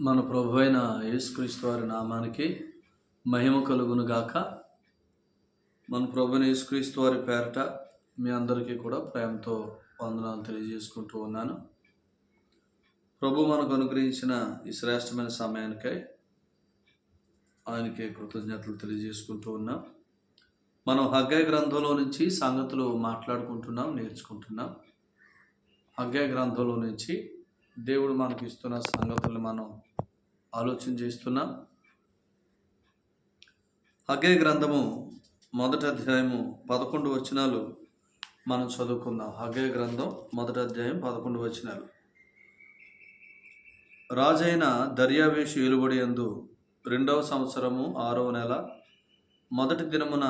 మన ప్రభు అయిన యేసుక్రీస్తు వారి నామానికి మహిమ కలుగునుగాక. మన ప్రభుని యేసుక్రీస్తు వారి పేరట మీ అందరికీ కూడా ప్రేమతో వందనాలు తెలియజేసుకుంటూ ఉన్నాను. ప్రభు మనకు అనుగ్రహించిన ఈ శ్రేష్టమైన సమయానికై ఆయనకి కృతజ్ఞతలు తెలియజేసుకుంటూ ఉన్నాం. మనం హగ్గాయ గ్రంథంలో నుంచి సంగతులు మాట్లాడుకుంటున్నాం నేర్చుకుంటున్నాం. హగ్గాయ గ్రంథంలో నుంచి దేవుడు మనకి ఇస్తున్న సంగతులు మనం ఆలోచన చేస్తున్నాం. అగే గ్రంథము మొదటి అధ్యాయము పదకొండు వచనాలు మనం చదువుకుందాం. హగ్గయ గ్రంథం మొదటి అధ్యాయం పదకొండు వచనాలు. రాజైన దర్యావేషు ఏలుబడి యందు రెండవ సంవత్సరము ఆరవ నెల మొదటి దినమున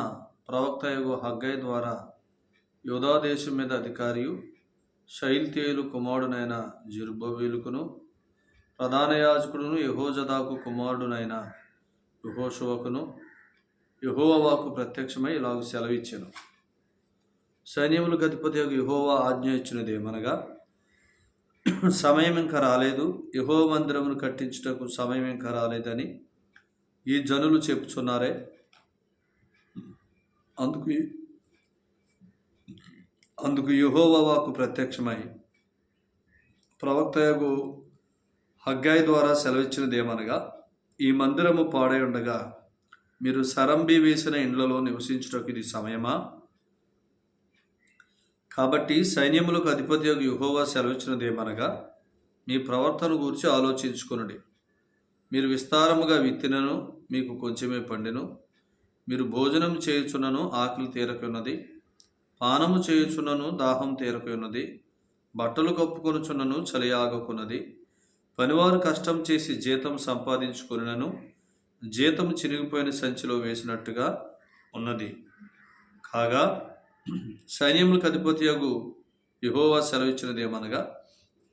ప్రవక్త యగు హగ్గయ ద్వారా యోధాదేశం మీద అధికారియు శైల్తేయులు కుమారుడైన జిర్బవీలుకును ప్రధాన యాజకుడును యహోజదాకు కుమారుడునైన యహోషువకును యహోవాకు ప్రత్యక్షమై ఇలాగ సెలవిచ్చాను. సైన్యములు గతిపతి యహోవా ఆజ్ఞ ఇచ్చినదేమనగా సమయం ఇంకా రాలేదు యహో మందిరమును కట్టించుటకు సమయం ఇంకా రాలేదని ఈ జనులు చెప్పుచున్నారే. అందుకు అందుకు యహోవాకు ప్రత్యక్షమై ప్రవక్తయగు హగ్గాయి ద్వారా సెలవిచ్చినదేమనగా ఈ మందిరము పాడై ఉండగా మీరు సరంబి వేసిన ఇండ్లలో నివసించుటకు ఇది సమయమా? కాబట్టి సైన్యములకు అధిపతి యుహోవా సెలవిచ్చినదేమనగా మీ ప్రవర్తన గురించి ఆలోచించుకునుడి. మీరు విస్తారముగా విత్తినను మీకు కొంచెమే పండిను. మీరు భోజనం చేయుచున్నను ఆకలి తీరకున్నది. పానము చేయుచున్నను దాహం తీరకున్నది. బట్టలు కప్పుకొనుచున్నను చలి ఆగుకున్నది. పనివారు కష్టం చేసి జీతం సంపాదించుకున్నను జీతం చినిగిపోయిన సంచిలో వేసినట్టుగా ఉన్నది. కాగా సైన్యములకు అధిపతియగు యహోవా సెలవిచ్చినదేమనగా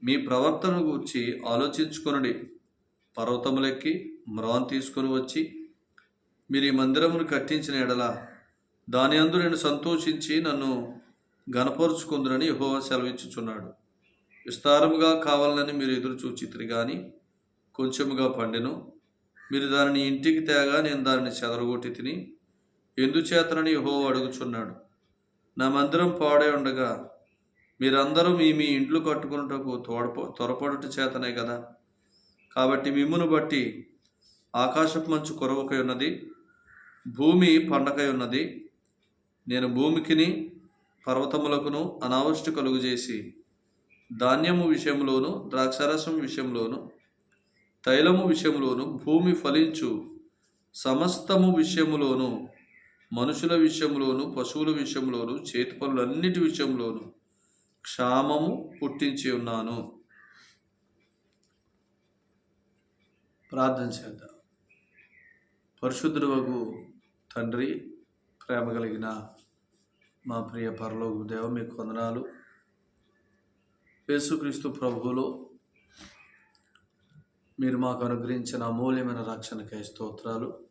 మీ ప్రవర్తన గురించి ఆలోచించుకొనుడి. పర్వతములెక్కి మ్రాన్ తీసుకొని వచ్చి మీరు ఈ మందిరమును కట్టించిన ఎడల దాని అందు నేను సంతోషించి నన్ను గనపరుచుకుందునని యహోవా సెలవిచ్చుచున్నాడు. విస్తారముగా కావాలని మీరు ఎదురు చూచితిరి కానీ కొంచెముగా పండెను. మీరు దానిని ఇంటికి తేగా నేను దానిని చెదరగొట్టి తిని ఎందుచేతనని హో అడుగుచున్నాడు. నా మందిరం పాడై ఉండగా మీరందరూ మీ మీ ఇండ్లు కట్టుకున్నటకు తోడప త్వరపడుట చేతనే కదా కాబట్టి మిమ్మును బట్టి ఆకాశపు మంచు కొరవకై ఉన్నది భూమి పండకై ఉన్నది. నేను భూమికిని పర్వతములకును అనావృష్టి కలుగు చేసి ధాన్యము విషయంలోను ద్రాక్షరసం విషయంలోను తైలము విషయంలోను భూమి ఫలించు సమస్తము విషయములోను మనుషుల విషయంలోను పశువుల విషయంలోను చేతి పనులన్నిటి విషయంలోను క్షామము పుట్టించి ఉన్నాను. ప్రార్థన చేద్దాం. పరిశుద్ధుడు తండ్రి ప్రేమ కలిగిన మా ప్రియ పరలోకు దేవ మీకు వందనాలు. యేసుక్రీస్తు ప్రభువులో మీరు మాకు అనుగ్రహించిన అమూల్యమైన రక్షణకై స్తోత్రాలు.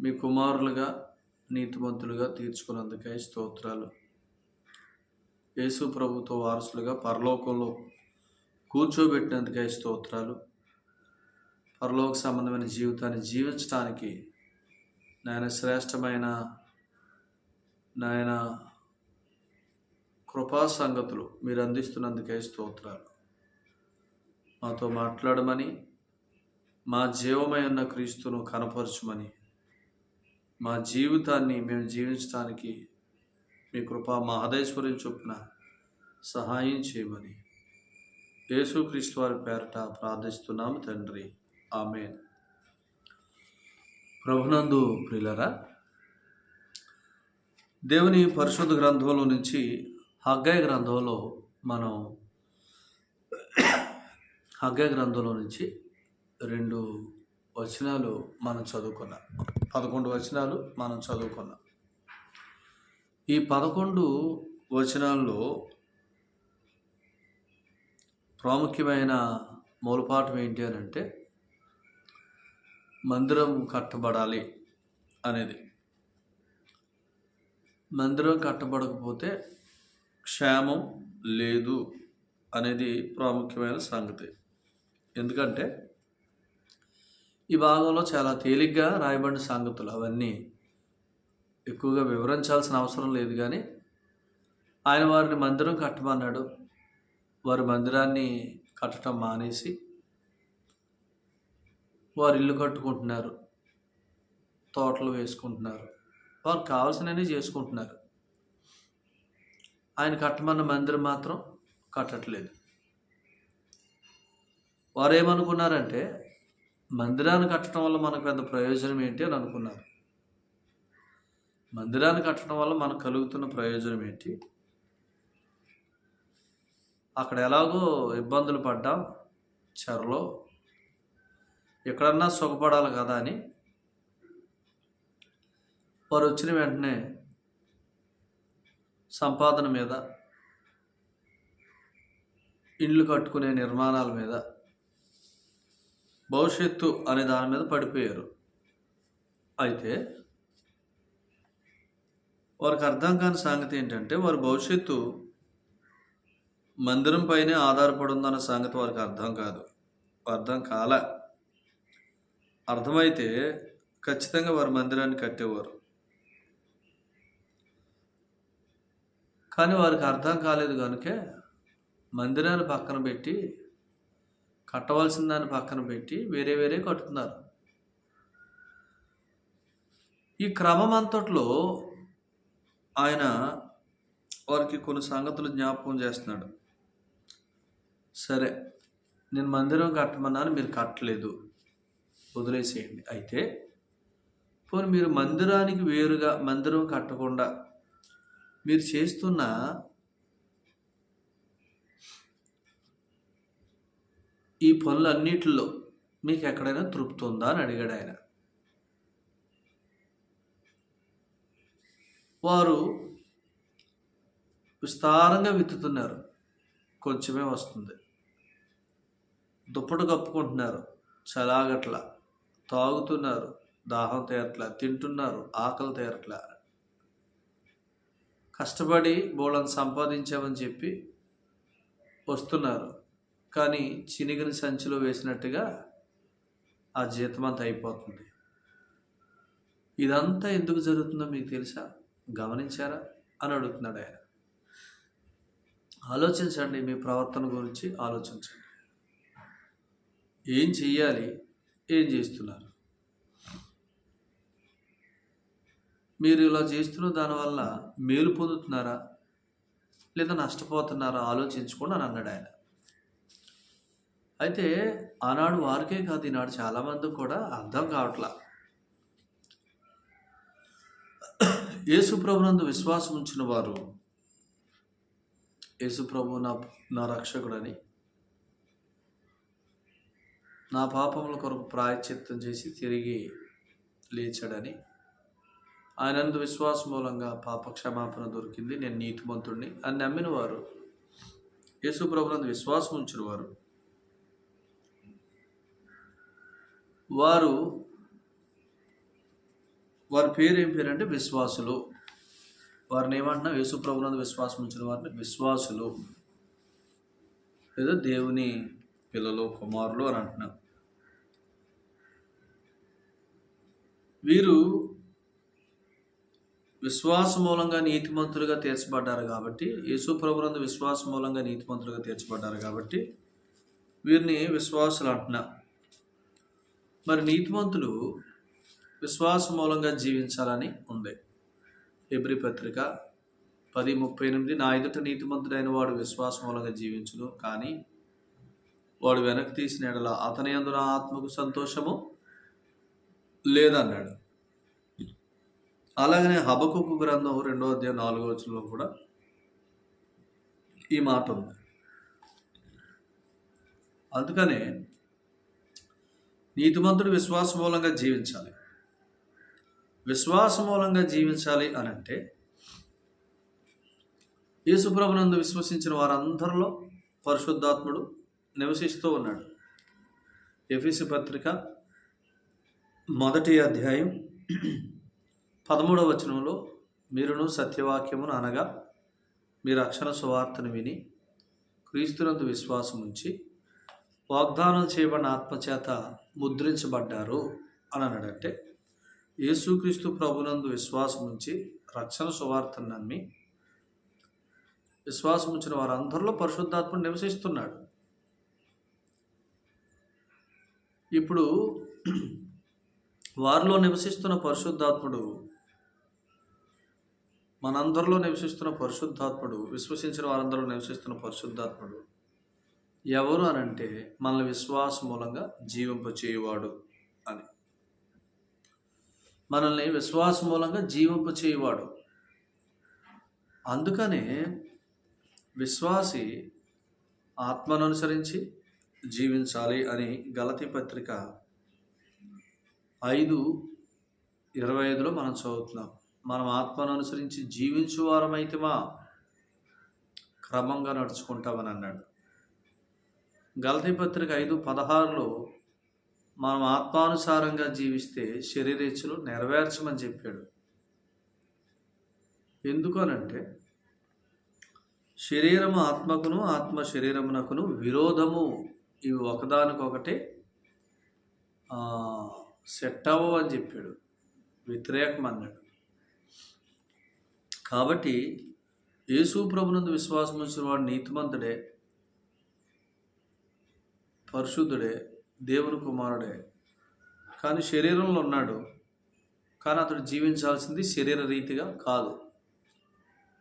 మీ కుమారులుగా నీతిమంతులుగా తీర్చుకున్నందుకై స్తోత్రాలు. యేసు ప్రభుతో వారసులుగా పరలోకంలో కూర్చోబెట్టినందుకై స్తోత్రాలు. పరలోక సంబంధమైన జీవితాన్ని జీవించడానికి నాయన శ్రేష్టమైన నాయన కృపా సంగతులు మీరు అందిస్తున్నందుకే స్తోత్రాలు. మాతో మాట్లాడమని మా జీవమై ఉన్న క్రీస్తును కనపరచమని మా జీవితాన్ని మేము జీవించడానికి మీ కృపా మహదేశ్వరి చొప్పున సహాయం చేయమని యేసుక్రీస్తు వారి పేరట ప్రార్థిస్తున్నాము తండ్రి. ఆమె ప్రభునందు ప్రిలరా దేవుని పరిశుద్ధ గ్రంథంలో నుంచి హగ్గయ గ్రంథంలో మనం హగ్గయ గ్రంథంలో నుంచి రెండు వచనాలు మనం చదువుకున్నాం. పదకొండు వచనాలు మనం చదువుకున్నాం. ఈ పదకొండు వచనాల్లో ప్రాముఖ్యమైన మూలపాఠం ఏంటి అని అంటే మందిరం కట్టబడాలి అనేది. మందిరం కట్టబడకపోతే క్షేమం లేదు అనేది ప్రాముఖ్యమైన సంగతి. ఎందుకంటే ఈ భాగంలో చాలా తేలిగ్గా రాయబడిన సంగతులు అవన్నీ ఎక్కువగా వివరించాల్సిన అవసరం లేదు కానీ ఆయన వారిని మందిరం కట్టమన్నాడు. వారి మందిరాన్ని కట్టడం మానేసి వారు ఇల్లు కట్టుకుంటున్నారు. తోటలు వేసుకుంటున్నారు. వారు కావాల్సినవి చేసుకుంటున్నారు. ఆయన కట్టమన్న మందిరం మాత్రం కట్టట్లేదు. వారు ఏమనుకున్నారంటే మందిరాన్ని కట్టడం వల్ల మనకు పెద్ద ప్రయోజనం ఏంటి అని అనుకున్నారు. మందిరాన్ని కట్టడం వల్ల మనకు కలుగుతున్న ప్రయోజనం ఏంటి? అక్కడ ఎలాగో ఇబ్బందులు పడ్డాం చెరలో. ఎక్కడన్నా సుఖపడాలి కదా అని. వారు వచ్చిన వెంటనే సంపాదన మీద ఇండ్లు కట్టుకునే నిర్మాణాల మీద భవిష్యత్తు అనే దాని మీద పడిపోయారు. అయితే వారికి అర్థం కాని సంగతి ఏంటంటే వారి భవిష్యత్తు మందిరం పైనే ఆధారపడి ఉందన్న సంగతి వారికి అర్థం కాదు. అర్థం కాల. అర్థమైతే ఖచ్చితంగా వారి మందిరాన్ని కట్టేవారు. కానీ వారికి అర్థం కాలేదు కనుకే మందిరాన్ని పక్కన పెట్టి కట్టవలసిన దాన్ని పక్కన పెట్టి వేరే వేరే కట్టుతున్నారు. ఈ క్రమం అంతట్లో ఆయన వారికి కొన్ని సంగతులు జ్ఞాపకం చేస్తున్నాడు. సరే నేను మందిరం కట్టమన్నాను మీరు కట్టలేదు. వదిలేసేయండి. అయితే పోనీ మీరు మందిరానికి వేరుగా మందిరం కట్టకుండా మీరు చేస్తున్న ఈ పనులన్నిటిలో మీకు ఎక్కడైనా తృప్తి ఉందా అని అడిగాడు ఆయన. వారు విస్తారంగా విత్తుతున్నారు. కొంచెమే వస్తుంది. దుప్పటి కప్పుకుంటున్నారు. చలాగట్ల. తాగుతున్నారు. దాహం తీరట్ల. తింటున్నారు. ఆకలి తీరట్ల. కష్టపడి బోళ్ళని సంపాదించామని చెప్పి వస్తున్నారు. కానీ చినిగిన సంచిలో వేసినట్టుగా ఆ జీతం అంతా అయిపోతుంది. ఇదంతా ఎందుకు జరుగుతుందో మీకు తెలుసా? గమనించారా? అని అడుగుతున్నాడు ఆయన. ఆలోచించండి మీ ప్రవర్తన గురించి ఆలోచించండి. ఏం చెయ్యాలి? ఏం చేస్తున్నారు? మీరు ఇలా చేస్తున్న దానివల్ల మేలు పొందుతున్నారా? లేదా నష్టపోతున్నారా? ఆలోచించుకోండి అని అన్నాడు ఆయన. అయితే ఆనాడు వారికే కాదు ఈనాడు చాలామందికి కూడా అర్థం కావట్లా. యేసుప్రభునందు విశ్వాసం ఉంచిన వారు యేసుప్రభు నా నా రక్షకుడని నా పాపముల కొరకు ప్రాయశ్చిత్తం చేసి తిరిగి లేచాడని ఆయనందు విశ్వాసం మూలంగా పాప క్షమాపణ దొరికింది. నేను నీతిమంతుడిని అని నమ్మిన వారు యేసు ప్రభునందు విశ్వాసం ఉంచిన వారు వారు వారి పేరు ఏం పేరు అంటే విశ్వాసులు. వారిని ఏమంటున్నా యేసు ప్రభునందు విశ్వాసం ఉంచిన వారిని విశ్వాసులు. లేదా దేవుని పిల్లలు కుమారులు అని అంటున్నాం. వీరు విశ్వాస మూలంగా నీతిమంతులుగా తీర్చబడ్డారు కాబట్టి యేసు ప్రభునందు విశ్వాస మూలంగా నీతిమంతులుగా తీర్చబడ్డారు కాబట్టి వీరిని విశ్వాసులు అంటున్నా. మరి నీతిమంతులు విశ్వాస మూలంగా జీవించాలని ఉంది. ఎబ్రి పత్రిక పది ముప్పై ఎనిమిది నా ఎదుట నీతిమంతుడైన వాడు విశ్వాస మూలంగా జీవించును కానీ వాడు వెనక్కి తీసిన ఎడల అతని అందున ఆత్మకు సంతోషము లేదన్నాడు. అలాగనే హబకుకు గ్రంథం రెండో అధ్యాయం నాలుగో వచనంలో కూడా ఈ మాట ఉంది. అందుకనే నీతిమంతుడు విశ్వాస మూలంగా జీవించాలి. విశ్వాస మూలంగా జీవించాలి అని అంటే యేసుప్రభునందు విశ్వసించిన వారందరిలో పరిశుద్ధాత్ముడు నివసిస్తూ ఉన్నాడు. ఎఫీసి పత్రిక మొదటి అధ్యాయం పదమూడవ వచనంలో మీరును సత్యవాక్యమును అనగా మీ రక్షణ సువార్తను విని క్రీస్తునందు విశ్వాసం ఉంచి వాగ్దానం చేయబడిన ఆత్మచేత ముద్రించబడ్డారు అని అన్నాడంటే యేసుక్రీస్తు ప్రభునందు విశ్వాసం ఉంచి రక్షణ సువార్తను నమ్మి విశ్వాసం ఉంచిన వారందరిలో పరిశుద్ధాత్మ నివసిస్తున్నాడు. ఇప్పుడు వారిలో నివసిస్తున్న పరిశుద్ధాత్ముడు మనందరిలో నివసిస్తున్న పరిశుద్ధాత్ముడు విశ్వసించిన వారందరిలో నివసిస్తున్న పరిశుద్ధాత్ముడు ఎవరు అనంటే మనల్ని విశ్వాసం మూలంగా జీవింపచేయువాడు అని. మనల్ని విశ్వాసం మూలంగా జీవింపచేయువాడు. అందుకనే విశ్వాసి ఆత్మను అనుసరించి జీవించాలి అని గలతి పత్రిక ఐదు ఇరవై ఐదులో మనం చదువుతున్నాం. మనం ఆత్మను అనుసరించి జీవించు వారమైతేమా? క్రమంగా నడుచుకుంటామని అన్నాడు. గలతీ పత్రిక ఐదు పదహారులో మనం ఆత్మానుసారంగా జీవిస్తే శరీరేచ్ఛలు నెరవేర్చమని చెప్పాడు. ఎందుకనంటే శరీరము ఆత్మకును ఆత్మ శరీరమునకును విరోధము. ఇవి ఒకదానికొకటి సెట్ అవ్వని చెప్పాడు. వ్యతిరేకం అన్నాడు కాబట్టి యేసు ప్రభునందు విశ్వాసం వచ్చిన వాడు నీతిమంతుడే పరిశుద్ధుడే దేవుని కుమారుడే. కానీ శరీరంలో ఉన్నాడు. కానీ అతడు జీవించాల్సింది శరీర రీతిగా కాదు.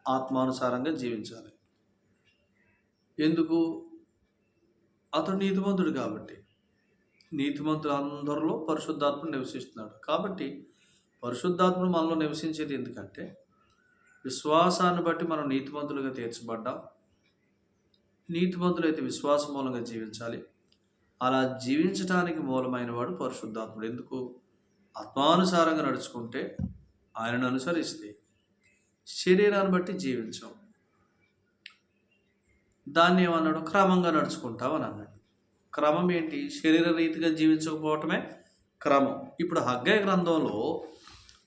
ఆత్మానుసారంగా జీవించాలి. ఎందుకు? అతడు నీతిమంతుడు కాబట్టి. నీతిమంతుడు అందరిలో పరిశుద్ధాత్మ నివసిస్తున్నాడు. కాబట్టి పరిశుద్ధాత్మ మనలో నివసించేది ఎందుకంటే విశ్వాసాన్ని బట్టి మనం నీతిమంతులుగా తీర్చబడ్డాం. నీతిమంతులైతే విశ్వాసం మూలంగా జీవించాలి. అలా జీవించటానికి మూలమైన వాడు పరిశుద్ధాత్ముడు. ఎందుకు? ఆత్మానుసారంగా నడుచుకుంటే ఆయనను అనుసరిస్తే శరీరాన్ని బట్టి జీవించాం. దాన్ని ఏమన్నాడు? క్రమంగా నడుచుకుంటామని అన్నాడు. క్రమం ఏంటి? శరీర రీతిగా జీవించకపోవటమే క్రమం. ఇప్పుడు హగ్గయ గ్రంథంలో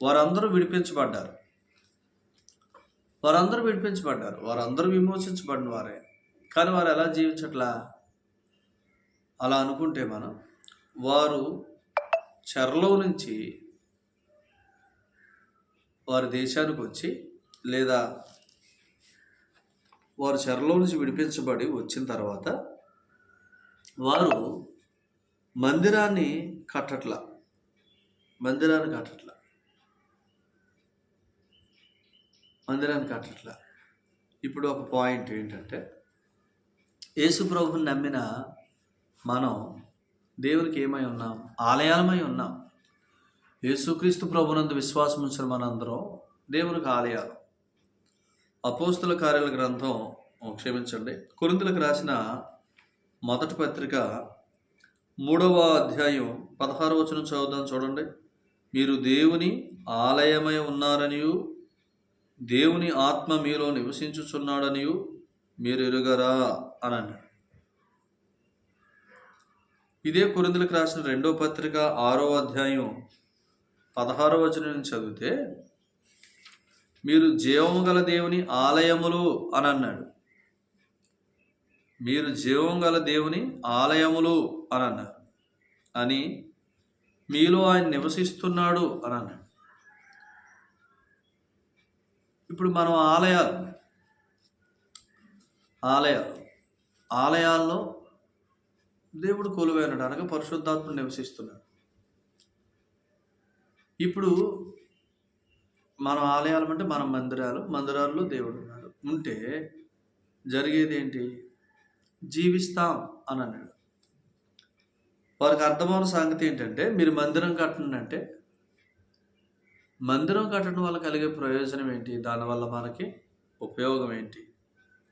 వారందరూ విడిపించబడ్డారు. వారందరూ విడిపించబడ్డారు. వారందరూ విమోచించబడిన వారే. కానీ వారు ఎలా జీవించట్లా? అలా అనుకుంటే మనం వారు చెరలో నుంచి వారి దేశానికి వచ్చి లేదా వారు చెరలో నుంచి విడిపించబడి వచ్చిన తర్వాత వారు మందిరాన్ని కట్టట్ల. మందిరాన్ని కట్టట్ల. మందిరాన్ని కట్టట్ల ఇప్పుడు ఒక పాయింట్ ఏంటంటే యేసు ప్రభుని నమ్మిన మనం దేవునికి ఏమై ఉన్నాం? ఆలయాలమై ఉన్నాం. యేసుక్రీస్తు ప్రభునందు విశ్వాసం ఉంచిన మనందరం దేవునికి ఆలయాలు. అపోస్తుల కార్యాల గ్రంథం క్షమించండి. కొరిందులకు రాసిన మొదటి పత్రిక మూడవ అధ్యాయం పదహారు వచనం చదువుదాం చూడండి. మీరు దేవుని ఆలయమై ఉన్నారనియు దేవుని ఆత్మ మీలో నివసించుచున్నాడనియు మీరు ఎరుగరా అని అన్నాడు. ఇదే కొరిందులకు రాసిన రెండో పత్రిక ఆరో అధ్యాయం పదహారో వచనం నుంచి చదివితే మీరు జీవము గల దేవుని ఆలయములు అని అన్నాడు. మీరు జీవం గల దేవుని ఆలయములు అని అన్నారు. అని మీలో ఆయన నివసిస్తున్నాడు అని అన్నాడు. ఇప్పుడు మనం ఆలయాలు. ఆలయాలు. ఆలయాల్లో దేవుడు కొలువైనడు అనగా పరిశుద్ధాత్మ నివసిస్తున్నాడు. ఇప్పుడు మనం ఆలయాలు అంటే మన మందిరాలు మందిరాల్లో దేవుడు ఉన్నాడు. ఉంటే జరిగేది ఏంటి? జీవిస్తాం అని అన్నాడు. వారికి అర్థమైన సంగతి ఏంటంటే మీరు మందిరం కట్టండి అంటే మందిరం కట్టడం వల్ల కలిగే ప్రయోజనం ఏంటి? దానివల్ల మనకి ఉపయోగం ఏంటి?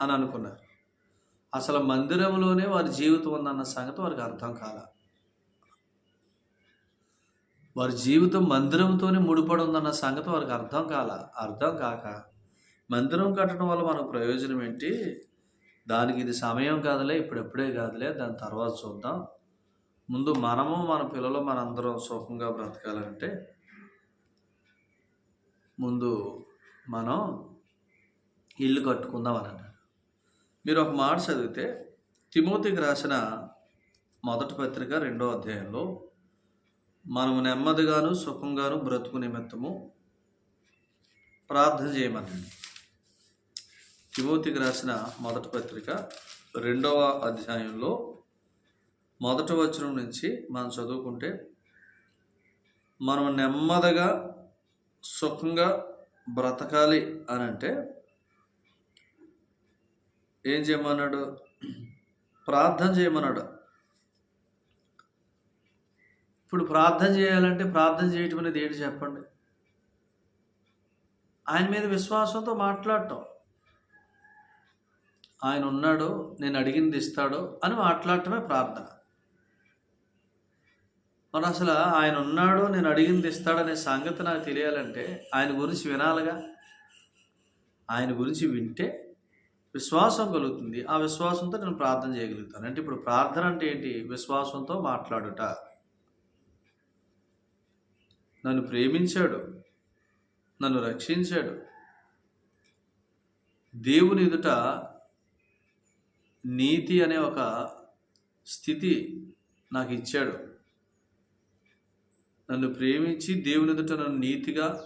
అని అనుకున్నారు. అసలు మందిరంలోనే వారి జీవితం ఉందన్న సంగతి వారికి అర్థం కాల. వారి జీవితం మందిరంతోనే ముడిపడి ఉందన్న సంగతి వారికి అర్థం కాల. అర్థం కాక మందిరం కట్టడం వల్ల మనకు ప్రయోజనం ఏంటి? దానికి ఇది సమయం కాదులే ఇప్పుడెప్పుడే కాదులే దాని తర్వాత చూద్దాం. ముందు మనము మన పిల్లలు మనందరం సుఖంగా బ్రతకాలంటే ముందు మనం ఇల్లు కట్టుకుందాం అని అన్నాడు మీరు ఒక మాట చదివితే తిమోతికి రాసిన మొదటి పత్రిక రెండో అధ్యాయంలో మనము నెమ్మదిగాను సుఖంగాను బ్రతుకు నిమిత్తము ప్రార్థన చేయమనండి తిమోతికి రాసిన మొదటి పత్రిక రెండవ అధ్యాయంలో మొదటి వచనం నుంచి మనం చదువుకుంటే మనం నెమ్మదిగా సుఖంగా బ్రతకాలి అని అంటే ఏం చేయమన్నాడు? ప్రార్థన చేయమన్నాడు. ఇప్పుడు ప్రార్థన చేయాలంటే ప్రార్థన చేయటం అనేది ఏంటి చెప్పండి? ఆయన మీద విశ్వాసంతో మాట్లాడటం. ఆయన ఉన్నాడు నేను అడిగింది ఇస్తాడు అని మాట్లాడటమే ప్రార్థన. మరి అసలు ఆయన ఉన్నాడు నేను అడిగింది ఇస్తాడనే సంగతి నాకు తెలియాలంటే ఆయన గురించి వినాలిగా? ఆయన గురించి వింటే విశ్వాసం కలుగుతుంది. ఆ విశ్వాసంతో నేను ప్రార్థన చేయగలుగుతాను. అంటే ఇప్పుడు ప్రార్థన అంటే ఏంటి? విశ్వాసంతో మాట్లాడుట. నన్ను ప్రేమించాడు. నన్ను రక్షించాడు. దేవుని ఎదుట నీతి అనే ఒక స్థితి నాకు ఇచ్చాడు. నన్ను ప్రేమించి దేవుని ఎదుట నన్ను నీతిగా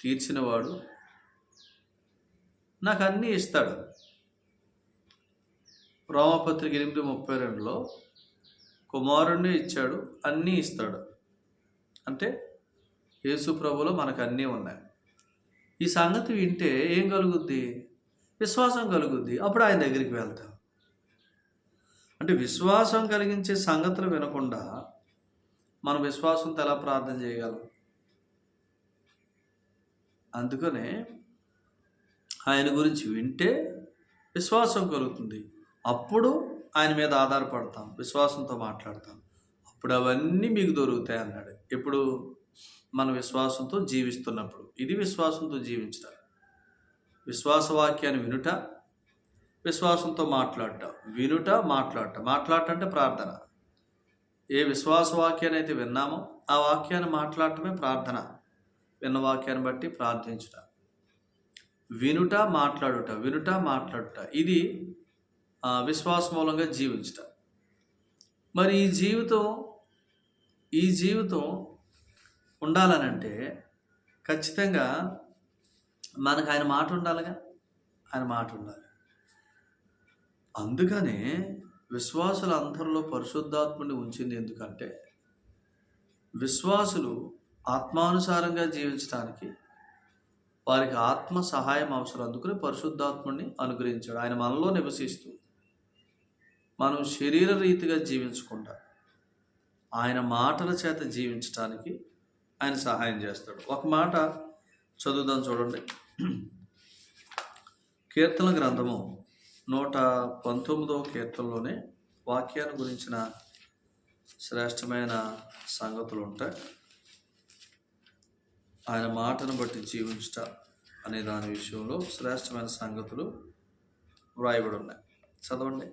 తీర్చినవాడు నాకు అన్నీ ఇస్తాడు. రామపత్రిక ఎనిమిది ముప్పై రెండులో కుమారుణ్ణి ఇచ్చాడు అన్నీ ఇస్తాడు. అంటే యేసు ప్రభులో మనకు అన్నీ ఉన్నాయి. ఈ సంగతి వింటే ఏం కలుగుద్ది? విశ్వాసం కలుగుద్ది. అప్పుడు ఆయన దగ్గరికి వెళ్తాం అంటే విశ్వాసం కలిగించే సంగతులు వినకుండా మనం విశ్వాసంతో ఎలా ప్రార్థన చేయగలం? అందుకనే ఆయన గురించి వింటే విశ్వాసం కలుగుతుంది. అప్పుడు ఆయన మీద ఆధారపడతాం విశ్వాసంతో మాట్లాడతాం. అప్పుడు అవన్నీ మీకు దొరుకుతాయి అన్నాడు. ఎప్పుడు మన విశ్వాసంతో జీవిస్తున్నప్పుడు ఇది విశ్వాసంతో జీవించడం. విశ్వాసవాక్యాన్ని వినుట విశ్వాసంతో మాట్లాడటం. వినుట మాట్లాడటం. మాట్లాడటం అంటే ప్రార్థన. ఏ విశ్వాస వాక్యాన్ని అయితే విన్నామో ఆ వాక్యాన్ని మాట్లాడటమే ప్రార్థన. విన్న వాక్యాన్ని బట్టి ప్రార్థించుట. వినుట మాట్లాడుట వినుట మాట్లాడుట. ఇది విశ్వాస మూలంగా జీవించుట. మరి ఈ జీవితం ఈ జీవితం ఉండాలనంటే ఖచ్చితంగా మనకు ఆయన మాట ఉండాలిగా? ఆయన మాట ఉండాలి. అందుకనే విశ్వాసుల అందరిలో పరిశుద్ధాత్ముని ఉంచింది ఎందుకంటే విశ్వాసులు ఆత్మానుసారంగా జీవించడానికి వారికి ఆత్మ సహాయం అవసరం. అందుకుని పరిశుద్ధాత్మని అనుగ్రహించాడు. ఆయన మనలో నివసిస్తూ మనం శరీర రీతిగా జీవించకుండా ఆయన మాటల చేత జీవించడానికి ఆయన సహాయం చేస్తాడు. ఒక మాట చదువుదాం చూడండి. కీర్తన గ్రంథము నూట పంతొమ్మిదవ కీర్తనలోనే వాక్యాన్ని గురించిన శ్రేష్టమైన సంగతులు ఉంటాయి. ఆయన మాటను బట్టి జీవించుట అనే దాని విషయంలో శ్రేష్టమైన సంగతులు వ్రాయబడి ఉన్నాయి. చదవండి.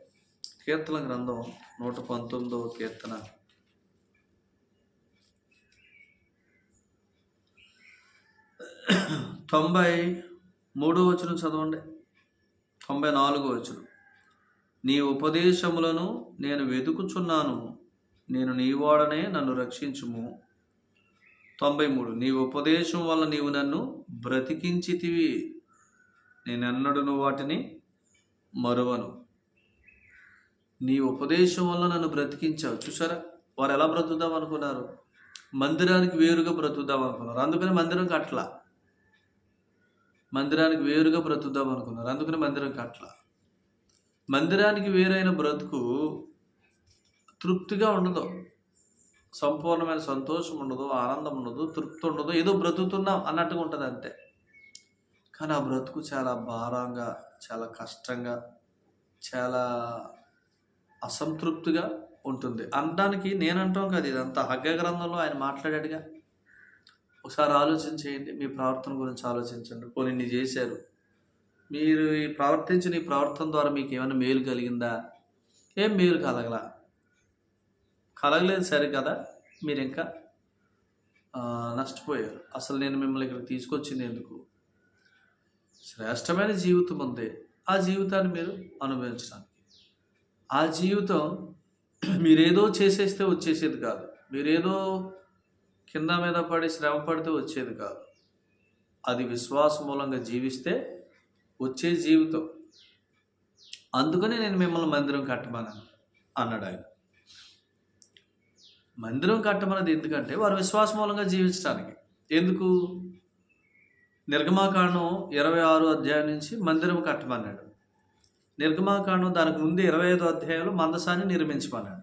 కీర్తన గ్రంథం నూట పంతొమ్మిదవ కీర్తన. తొంభై మూడో వచనం చదవండి. తొంభై నాలుగో వచ్చును నీ ఉపదేశములను నేను వెతుకుచున్నాను నేను నీ వాడనే నన్ను రక్షించుము. తొంభై మూడు నీ ఉపదేశం వల్ల నీవు నన్ను బ్రతికించితివి నేనెన్నడను వాటిని మరువను. నీ ఉపదేశం వల్ల నన్ను బ్రతికించావు. చూసారా వారు ఎలా బ్రతుకుదాం అనుకున్నారు? మందిరానికి వేరుగా బ్రతుకుదాం అనుకున్నారు. అందుకని మందిరం కట్టలా. మందిరానికి వేరుగా బ్రతుకుదాం అనుకున్నారు. అందుకని మందిరం కట్ల మందిరానికి వేరైన బ్రతుకు తృప్తిగా ఉండదు. సంపూర్ణమైన సంతోషం ఉండదు ఆనందం ఉండదు తృప్తి ఉండదు. ఏదో బ్రతుకుతున్నాం అన్నట్టుగా ఉంటుంది అంతే. కానీ ఆ బ్రతుకు చాలా భారంగా చాలా కష్టంగా చాలా అసంతృప్తిగా ఉంటుంది. అనడానికి నేనంటాం కదా ఇదంతా హగ్గ గ్రంథంలో ఆయన మాట్లాడాడుగా. ఒకసారి ఆలోచన చేయండి మీ ప్రవర్తన గురించి ఆలోచించండి. కొన్ని చేశారు. మీరు ఈ ప్రవర్తించిన ఈ ప్రవర్తన ద్వారా మీకు ఏమైనా మేలు కలిగిందా? ఏం మేలు కలగల? కలగలేదు సరే కదా మీరు ఇంకా నష్టపోయారు. అసలు నేను మిమ్మల్ని ఇక్కడ తీసుకొచ్చింది ఎందుకు? శ్రేష్టమైన జీవితం ఉంది. ఆ జీవితాన్ని మీరు అనుభవించడానికి. ఆ జీవితం మీరేదో చేసేస్తే వచ్చేసేది కాదు. మీరేదో కింద మీద పడి శ్రమ పడితే వచ్చేది కాదు. అది విశ్వాస మూలంగా జీవిస్తే వచ్చే జీవితం. అందుకని నేను మిమ్మల్ని మందిరం కట్టమన్నాను అన్నాడు ఆయన. మందిరం కట్టమన్నది ఎందుకంటే వారు విశ్వాస మూలంగా జీవించడానికి ఎందుకు? నిర్గమాకాండం ఇరవై ఆరు అధ్యాయం నుంచి మందిరం కట్టమన్నాడు. నిర్గమాకాండం దానికి ముందు ఇరవై ఐదు అధ్యాయంలో మందసాన్ని నిర్మించమన్నాడు.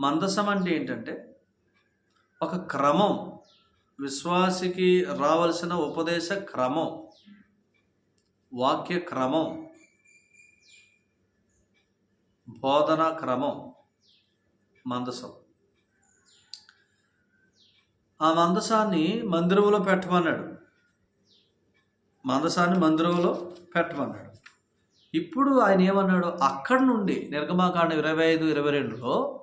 మందసం అంటే ఏంటంటే ఒక క్రమం. విశ్వాసికి రావలసిన ఉపదేశ క్రమం. వాక్య క్రమం. బోధన క్రమం. మందసం. ఆ మందసాన్ని మందిరంలో పెట్టమన్నాడు. మందసాన్ని మందిరంలో పెట్టమన్నాడు. ఇప్పుడు ఆయన ఏమన్నాడు? అక్కడ నుండి నిర్గమాకాండ ఇరవై ఐదు ఇరవై రెండులో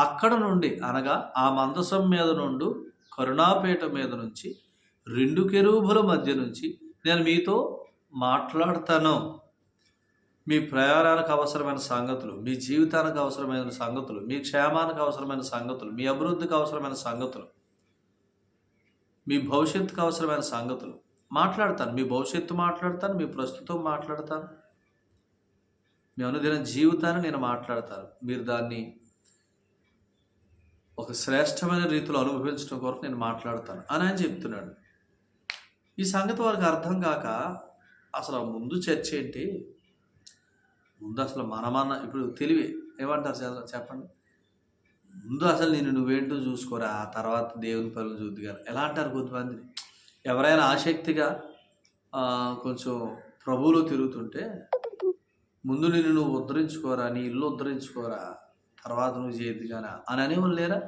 అక్కడ నుండి అనగా ఆ మందసం మీద నుండి కరుణాపేట మీద నుంచి రెండు కెరూబుల మధ్య నుంచి నేను మీతో మాట్లాడతాను. మీ ప్రయాణానికి అవసరమైన సంగతులు మీ జీవితానికి అవసరమైన సంగతులు మీ క్షేమానికి అవసరమైన సంగతులు మీ అభివృద్ధికి అవసరమైన సంగతులు మీ భవిష్యత్తుకు అవసరమైన సంగతులు మాట్లాడతాను. మీ భవిష్యత్తు మాట్లాడతాను మీ ప్రస్తుతం మాట్లాడతాను. మీ అనుదిన జీవితాన్ని నేను మాట్లాడతాను. మీరు దాన్ని ఒక శ్రేష్టమైన రీతిలో అనుభవించడం కొరకు నేను మాట్లాడతాను. అని ఆయన చెప్తున్నాడు. ఈ సంగతి వారికి అర్థం కాక అసలు ముందు చర్చ ఏంటి? ముందు అసలు మనమన్న ఇప్పుడు తెలివి ఏమంటారు చెప్పండి? ముందు అసలు నేను నువ్వేంటో చూసుకోరా ఆ తర్వాత దేవుని పనులు చూద్దు ఎలా అంటారు కొంతమందిని ఎవరైనా ఆసక్తిగా కొంచెం ప్రభువులో తిరుగుతుంటే ముందు నిన్ను నువ్వు ఉద్ధరించుకోరా నీ ఇల్లు ఉద్ధరించుకోరా తర్వాత నువ్వు చేయొద్దు కానీ అని అనేవాళ్ళు లేరా?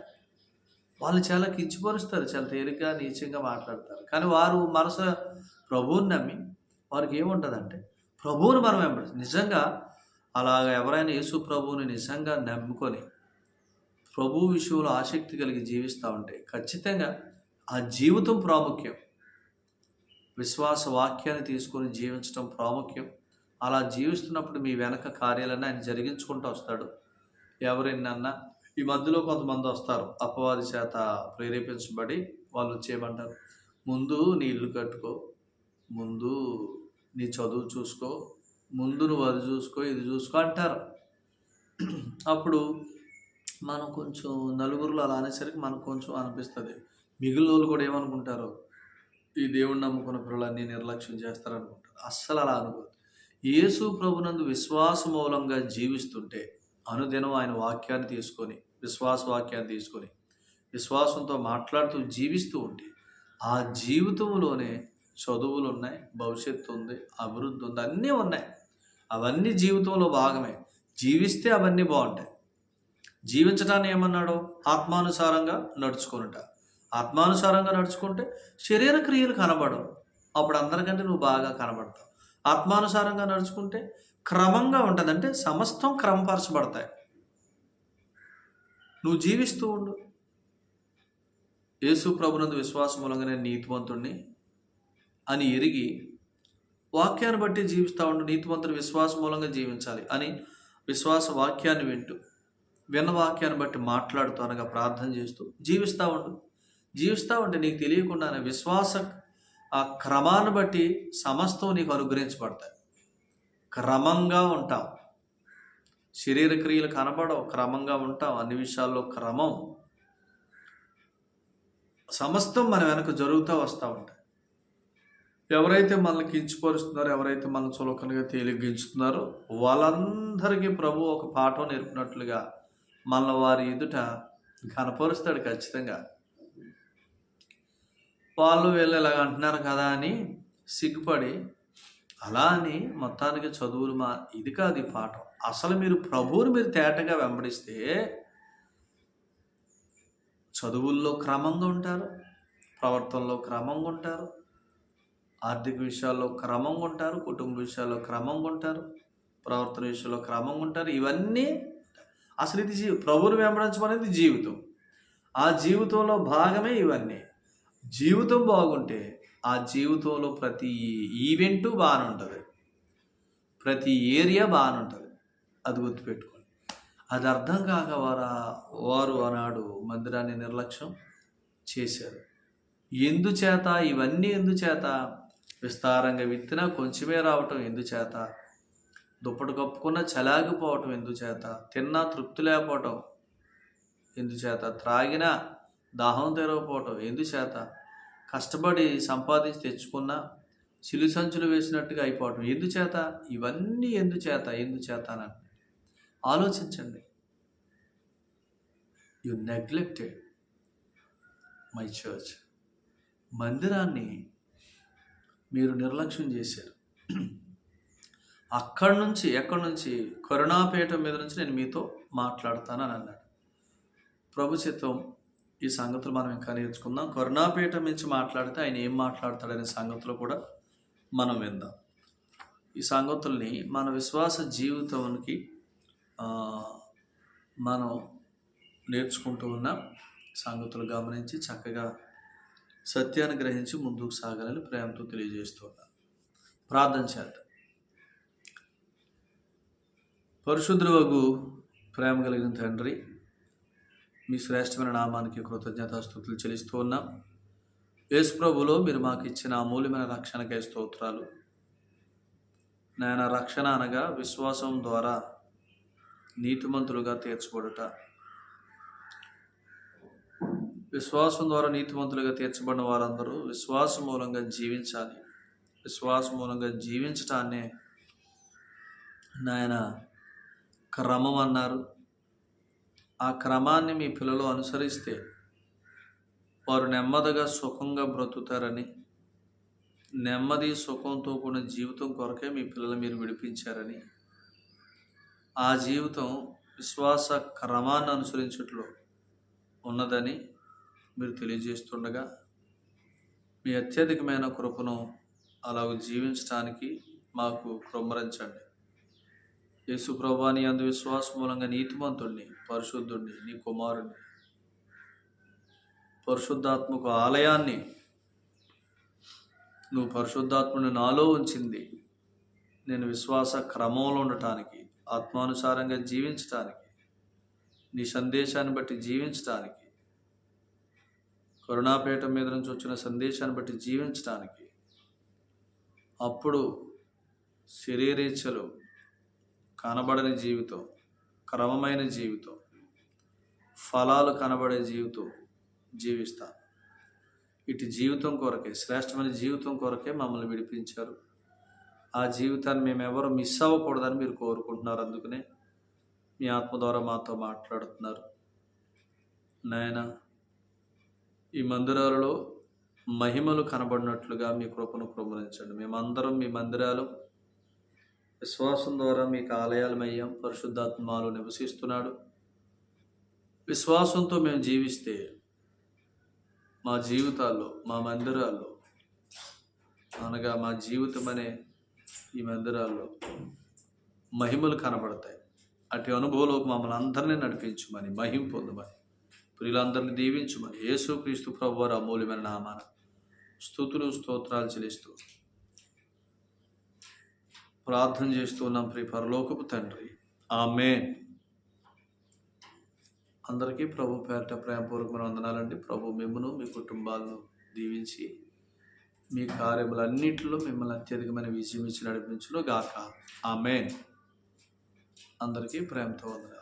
వాళ్ళు చాలా కించిపరుస్తారు చాలా తేలిగ్గా నీచంగా మాట్లాడతారు. కానీ వారు మనసు ప్రభువుని నమ్మి వారికి ఏముంటుందంటే ప్రభువుని మనం వెంబడి నిజంగా అలాగ ఎవరైనా యేసు ప్రభువుని నిజంగా నమ్ముకొని ప్రభు విషయంలో ఆసక్తి కలిగి జీవిస్తూ ఉంటే ఖచ్చితంగా ఆ జీవితం ప్రాముఖ్యం. విశ్వాస వాక్యాన్ని తీసుకొని జీవించడం ప్రాముఖ్యం. అలా జీవిస్తున్నప్పుడు మీ వెనక కార్యాలన్నీ ఆయన జరిగించుకుంటూ వస్తాడు. ఎవరైనా ఈ మధ్యలో కొంతమంది వస్తారు. అపవాది చేత ప్రేరేపించబడి వాళ్ళు చేయమంటారు. ముందు నీ ఇల్లు కట్టుకో ముందు నీ చదువు చూసుకో ముందు నువ్వు అది చూసుకో ఇది చూసుకో అంటారు. అప్పుడు మనం కొంచెం నలుగురులో అలా అనేసరికి మనకు కొంచెం అనిపిస్తుంది. మిగిలిన వాళ్ళు కూడా ఏమనుకుంటారు? ఈ దేవుణ్ణి నమ్ముకున్న పిల్లలన్నీ నిర్లక్ష్యం చేస్తారనుకుంటారు. అస్సలు అలా అనుకోదు యేసు ప్రభునందు విశ్వాస మూలంగా జీవిస్తుంటే అనుదినం ఆయన వాక్యాన్ని తీసుకొని విశ్వాస వాక్యాన్ని తీసుకొని విశ్వాసంతో మాట్లాడుతూ జీవిస్తూ ఉంటే ఆ జీవితంలోనే చదువులు ఉన్నాయి భవిష్యత్తు ఉంది అభివృద్ధి ఉంది అన్నీ ఉన్నాయి. అవన్నీ జీవితంలో భాగమే. జీవిస్తే అవన్నీ బాగుంటాయి. జీవించటాన్ని ఏమన్నాడు? ఆత్మానుసారంగా నడుచుకునుట. ఆత్మానుసారంగా నడుచుకుంటే శరీర క్రియలు కనబడవు. అప్పుడు అందరికంటే నువ్వు బాగా కనబడతావు. ఆత్మానుసారంగా నడుచుకుంటే క్రమంగా ఉంటుంది. అంటే సమస్తం క్రమపరచబడతాయి. నువ్వు జీవిస్తూ ఉండు. యేసు ప్రభునందు విశ్వాసం మూలంగా నేను నీతివంతుణ్ణి అని ఎరిగి వాక్యాన్ని బట్టి జీవిస్తూ ఉండు. నీతివంతుడు విశ్వాసం మూలంగా జీవించాలి అని విశ్వాస వాక్యాన్ని వింటూ విన్న వాక్యాన్ని బట్టి మాట్లాడుతూ అనగా ప్రార్థన చేస్తూ జీవిస్తూ ఉండు. జీవిస్తూ ఉంటే నీకు తెలియకుండానే విశ్వాస ఆ క్రమాన్ని బట్టి సమస్తం నీకు అనుగ్రహించబడతాయి. క్రమంగా ఉంటాం. శరీర క్రియలు కనబడవు క్రమంగా ఉంటాం. అన్ని విషయాల్లో క్రమం. సమస్తం మన వెనక జరుగుతూ వస్తూ ఉంటాయి. ఎవరైతే మనల్ని కించిపరుస్తున్నారో ఎవరైతే మనం చులకనగా తేలిగ్గించుతున్నారో వాళ్ళందరికీ ప్రభు ఒక పాఠం నేర్పినట్లుగా మన వారి ఎదుట కనపరుస్తాడు ఖచ్చితంగా. వాళ్ళు వీళ్ళు ఇలాగ అంటున్నారు కదా అని సిగ్గుపడి అలా అని మొత్తానికి చదువులు మా ఇది కాదు ఈ పాఠం. అసలు మీరు ప్రభువుని మీరు తేటగా వెంబడిస్తే చదువుల్లో క్రమంగా ఉంటారు ప్రవర్తనలో క్రమంగా ఉంటారు ఆర్థిక విషయాల్లో క్రమంగా ఉంటారు కుటుంబ విషయాల్లో క్రమంగా ఉంటారు ప్రవర్తన విషయంలో క్రమంగా ఉంటారు. ఇవన్నీ అసలు ఇది జీ ప్రభువుని వెంబడించడం అనేది జీవితం. ఆ జీవితంలో భాగమే ఇవన్నీ. జీవితం బాగుంటే ఆ జీవితంలో ప్రతి ఈవెంటు బాగానే ఉంటుంది ప్రతి ఏరియా బాగానే ఉంటుంది అది గుర్తుపెట్టుకోండి. అది అర్థం కాక వారు వారు ఆనాడు మందిరాన్ని నిర్లక్ష్యం చేశారు. ఎందుచేత? ఇవన్నీ ఎందుచేత? విస్తారంగా విత్తినా కొంచెమే రావటం ఎందుచేత? దుప్పటి కప్పుకున్న చలాగిపోవటం ఎందుచేత? తిన్నా తృప్తి లేకపోవటం ఎందుచేత? త్రాగినా దాహం తెరవపోవటం ఎందుచేత? కష్టపడి సంపాదించి తెచ్చుకున్న చిలు సంచులు వేసినట్టుగా అయిపోవటం. ఎందుచేత? ఇవన్నీ ఎందుచేత? ఎందుచేత అని ఆలోచించండి. యు నెగ్లెక్టెడ్ మై చర్చ్ మందిరాన్ని మీరు నిర్లక్ష్యం చేశారు. అక్కడి నుంచి ఎక్కడి నుంచి? కరుణాపీఠం మీద నుంచి నేను మీతో మాట్లాడతానని అన్నాడు. ప్రభు ఈ సంగతులు మనం ఇంకా నేర్చుకుందాం. కరుణాపీఠం నుంచి మాట్లాడితే ఆయన ఏం మాట్లాడతాడనే సంగతులు కూడా మనం విందాం. ఈ సంగతుల్ని మన విశ్వాస జీవితానికి మనం నేర్చుకుంటూ ఉన్న. సంగతులు గమనించి చక్కగా సత్యాన్ని గ్రహించి ముందుకు సాగాలని ప్రేమతో తెలియజేస్తున్నాను ప్రార్థన చేద్దాం. పరిశుద్ధులకు ప్రేమ కలిగిన తండ్రి మీ శ్రేష్టమైన నామానికి కృతజ్ఞతాస్థుతులు చెల్లిస్తూ ఉన్నాం. యేసుప్రభులో మీరు మాకు ఇచ్చిన అమూల్యమైన రక్షణకై స్తోత్రాలు. నాయన రక్షణ అనగా విశ్వాసం ద్వారా నీతిమంతులుగా తీర్చబడుట. విశ్వాసం ద్వారా నీతిమంతులుగా తీర్చబడిన వారందరూ విశ్వాస మూలంగా జీవించాలి. విశ్వాస మూలంగా జీవించటాన్నే నాయన క్రమం అన్నారు. ఆ క్రమాన్ని మీ పిల్లలు అనుసరిస్తే వారు నెమ్మదిగా సుఖంగా బ్రతుకుతారని నెమ్మది సుఖంతో కూడిన జీవితం కొరకే మీ పిల్లలు మీరు విడిపించారని. ఆ జీవితం విశ్వాస క్రమాన్ని అనుసరించట్లో ఉన్నదని మీరు తెలియజేస్తుండగా మీ అత్యధికమైన కృపను అలాగ జీవించడానికి మాకు కృమ్మరించండి యేసు ప్రభాని అందు విశ్వాసం మూలంగా నీతిమంతుణ్ణి పరిశుద్ధుణ్ణి నీ కుమారుణ్ణి పరిశుద్ధాత్మకు ఆలయాన్ని నువ్వు పరిశుద్ధాత్మని నాలో ఉంచింది. నేను విశ్వాస క్రమంలో ఉండటానికి ఆత్మానుసారంగా జీవించటానికి నీ సందేశాన్ని బట్టి జీవించటానికి కరుణాపేట మీద నుంచి వచ్చిన సందేశాన్ని బట్టి జీవించటానికి అప్పుడు శరీరేచ్ఛలు కనబడని జీవితం క్రమమైన జీవితం ఫలాలు కనబడే జీవితం జీవిస్తా. ఇటు జీవితం కొరకే శ్రేష్టమైన జీవితం కొరకే మమ్మల్ని విడిపించారు. ఆ జీవితాన్ని మేము ఎవరు మిస్ అవ్వకూడదని మీరు కోరుకుంటున్నారు. అందుకనే మీ ఆత్మ ద్వారా మాతో మాట్లాడుతున్నారు. నాయన ఈ మందిరాలలో మహిమలు కనబడినట్లుగా మీ కృపను కృమరించండి మేమందరం మీ మందిరాలు విశ్వాసం ద్వారా మీకు ఆలయాలమయ్యాం. పరిశుద్ధాత్మాలు నివసిస్తున్నాడు. విశ్వాసంతో మేము జీవిస్తే మా జీవితాల్లో మా మందిరాల్లో అనగా మా జీవితం అనే ఈ మందిరాల్లో మహిమలు కనబడతాయి. అటు అనుభవంలోకి మమ్మల్ని అందరినీ నడిపించమని మహిం పొందమని ప్రియులందరినీ దీవించమని యేసుక్రీస్తు ప్రభు వారి అమూల్యమైన నామాన స్థుతులు స్తోత్రాలు చెల్లిస్తూ ప్రార్థన చేస్తూ ఉన్నాం ప్రియ పరలోకపు తండ్రి. ఆమె అందరికీ ప్రభు పేరట ప్రేమపూర్వకమైన వందనాలండి. ప్రభు మిమ్మను మీ కుటుంబాలను దీవించి మీ కార్యములన్నింటిలో మిమ్మల్ని అత్యధికమైన విజయం ఇచ్చి నడిపించును గాక ఆమె అందరికీ ప్రేమతో వందనాలు.